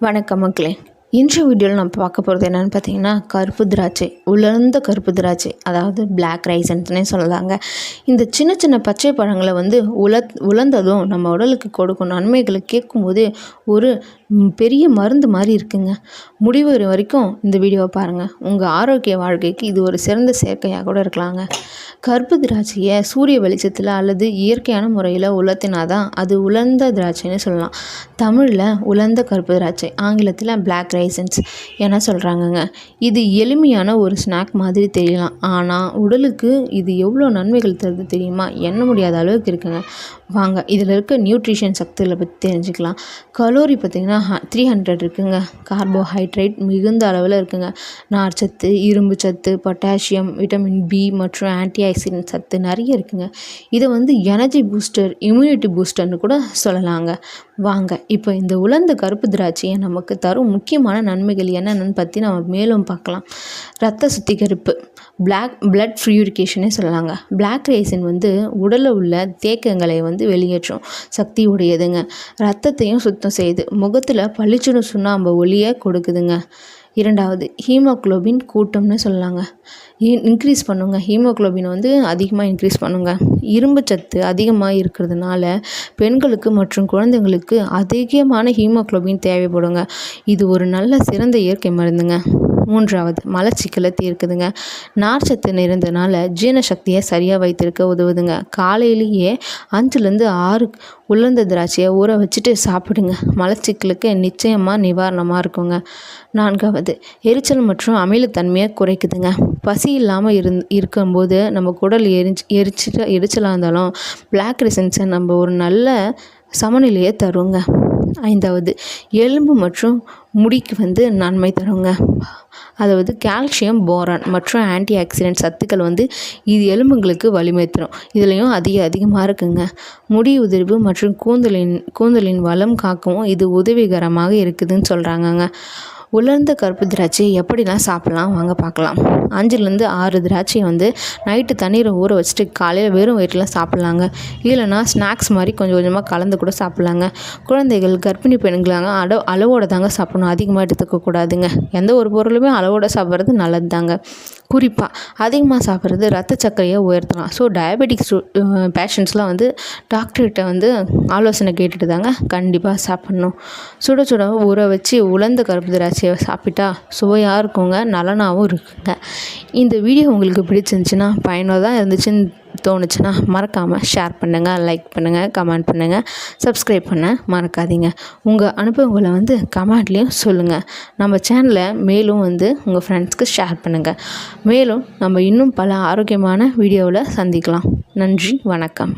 வணக்கம் மக்களே. இன்றைய வீடியோவில் நம்ம பார்க்க போகிறது என்னென்னு பார்த்தீங்கன்னா கருப்பு திராட்சை உலர்ந்த கருப்பு திராட்சை அதாவது பிளாக் ரைசன்ஸ்னே சொல்லலாங்க. இந்த சின்ன சின்ன பச்சை பழங்களை வந்து உல உலர்ந்ததும் நம்ம உடலுக்கு கொடுக்கும் நன்மைகளை கேட்கும்போது ஒரு பெரிய மருந்து மாதிரி இருக்குங்க. முடிவு வரைக்கும் இந்த வீடியோவை பாருங்கள் உங்கள் ஆரோக்கிய வாழ்க்கைக்கு இது ஒரு சிறந்த சேர்க்கையாக கூட இருக்கலாங்க. கருப்பு திராட்சையை சூரிய வெளிச்சத்தில் அல்லது இயற்கையான முறையில் உலர்த்தினாதான் அது உலர்ந்த திராட்சைன்னு சொல்லலாம். தமிழில் உலர்ந்த கருப்பு திராட்சை ஆங்கிலத்தில் பிளாக் ரைசன்ஸ் என சொல்கிறாங்கங்க இது எளிமையான ஒரு ஸ்நாக் மாதிரி தெரியலாம். ஆனால் உடலுக்கு இது எவ்வளோ நன்மைகள் தருது தெரியுமா? எண்ண முடியாத அளவுக்கு இருக்குங்க. வாங்க இதில் இருக்க நியூட்ரிஷன் சக்திகளை பற்றி தெரிஞ்சுக்கலாம். கலோரி பார்த்திங்கன்னா த்ரீ ஹண்ட்ரட் இருக்குங்க. கார்போஹைட்ரேட் மிகுந்த அளவில் இருக்குங்க. நார்ச்சத்து இரும்பு சத்து பொட்டாசியம் விட்டமின் பி மற்றும் ஆன்டி ஆக்சிடென்ட் சத்து நிறைய இருக்குங்க. இதை வந்து எனர்ஜி பூஸ்டர் இம்யூனிட்டி பூஸ்டர்னு கூட சொல்லலாங்க. வாங்க இப்போ இந்த உலர்ந்த கருப்பு திராட்சையை நமக்கு தரும் முக்கியமான நன்மைகள் என்னென்னு பற்றி நம்ம மேலும் பார்க்கலாம். ரத்த சுத்திகரிப்பு பிளாக் பிளட் ஃப்ளூரிகேஷனே சொல்லலாங்க. பிளாக் ரைசின் வந்து உடலில் உள்ள தேக்கங்களை வந்து வெளியேற்றும் சக்தி உடையதுங்க ரத்தத்தையும் சுத்தம் செய்யுது முகத்தில் பளிச்சுன்னு சுண்ணாம்பு ஒளியை கொடுக்குதுங்க. இரண்டாவது ஹீமோகுளோபின் கூட்டம்னு சொல்லலாங்க. இன்க்ரீஸ் பண்ணுங்க. ஹீமோகுளோபின் வந்து அதிகமாக இன்க்ரீஸ் பண்ணுங்க. இரும்பு சத்து அதிகமாக இருக்கிறதுனால பெண்களுக்கு மற்றும் குழந்தைங்களுக்கு அதிகமான ஹீமோகுளோபின் தேவைப்படுங்க. இது ஒரு நல்ல சிறந்த இயற்கை மருந்துங்க. மூன்றாவது மலச்சிக்கலை தீர்க்குதுங்க நார்ச்சத்து நிறைந்தனால ஜீரண சக்தியை சரியாக வைத்திருக்க உதவுதுங்க. காலையிலேயே அஞ்சுலேருந்து ஆறு உலர்ந்த திராட்சையை ஊற வச்சுட்டு சாப்பிடுங்க. மலச்சிக்கலுக்கு நிச்சயமாக நிவாரணமாக இருக்குங்க. நான்காவது எரிச்சல் மற்றும் அமிலத்தன்மையை குறைக்குதுங்க. பசி இல்லாமல் இருந் இருக்கும்போது நம்ம குடல் எரிஞ்சு எரிச்சிட்டு எரிச்சலாக இருந்தாலும் பிளாக் ரிசன்ஸை நம்ம ஒரு நல்ல சமநிலையை தருங்க. ஐந்தாவது எலும்பு மற்றும் முடிக்கு வந்து நன்மை தருங்க. அதாவது கால்சியம் போரான் மற்றும் ஆன்டி ஆக்சிடென்ட் சத்துக்கள் வந்து இது எலும்புங்களுக்கு வலிமை தரும். இதுலேயும் அதிக அதிகமாக இருக்குங்க. முடி உதிர்வு மற்றும் கூந்தலின் கூந்தலின் வளம் காக்கவும் இது உதவிகரமாக இருக்குதுன்னு சொல்கிறாங்கங்க உலர்ந்த கருப்பு திராட்சையை எப்படிலாம் சாப்பிட்லாம். வாங்க பார்க்கலாம். அஞ்சுலேருந்து ஆறு திராட்சையை வந்து நைட்டு தண்ணீரை ஊற வச்சுட்டு காலையில் வெறும் வயிற்றில் சாப்பிட்லாங்க. இல்லைனா ஸ்நாக்ஸ் மாதிரி கொஞ்சம் கொஞ்சமாக கலந்து கூட சாப்பிட்லாங்க. குழந்தைகள் கர்ப்பிணி பெண்களாங்க அளவு அளவோட தாங்க சாப்பிடணும். அதிகமாக எடுத்துக்கக்கூடாதுங்க. எந்த ஒரு பொருளுமே அளவோடு சாப்பிட்றது நல்லது தாங்க குறிப்பாக அதிகமாக சாப்பிட்றது ரத்த சர்க்கரையை உயர்த்தலாம். ஸோ டயபெட்டிக்ஸ் பேஷண்ட்ஸ்லாம் வந்து டாக்டர்கிட்ட வந்து ஆலோசனை கேட்டுட்டு தாங்க கண்டிப்பாக சாப்பிட்ணும். சுட சுட ஊற வச்சு உலர்ந்த கருப்பு திராட்சையை சாப்பிட்டா சுவையாக இருக்குங்க நலனாகவும் இருக்குங்க. இந்த வீடியோ உங்களுக்கு பிடிச்சிருந்துச்சுன்னா பயனுள்ளதாக இருந்துச்சுன்னு தோணுச்சுன்னா மறக்காமல் ஷேர் பண்ணுங்கள் லைக் பண்ணுங்கள் கமெண்ட் பண்ணுங்கள் சப்ஸ்கிரைப் பண்ண மறக்காதீங்க. உங்கள் அனுபவங்களை வந்து கமெண்ட்லேயும் சொல்லுங்கள் நம்ம சேனலை மேலும் வந்து உங்கள் ஃப்ரெண்ட்ஸ்க்கு ஷேர் பண்ணுங்கள் மேலும் நம்ம இன்னும் பல ஆரோக்கியமான வீடியோவில் சந்திக்கலாம். நன்றி வணக்கம்.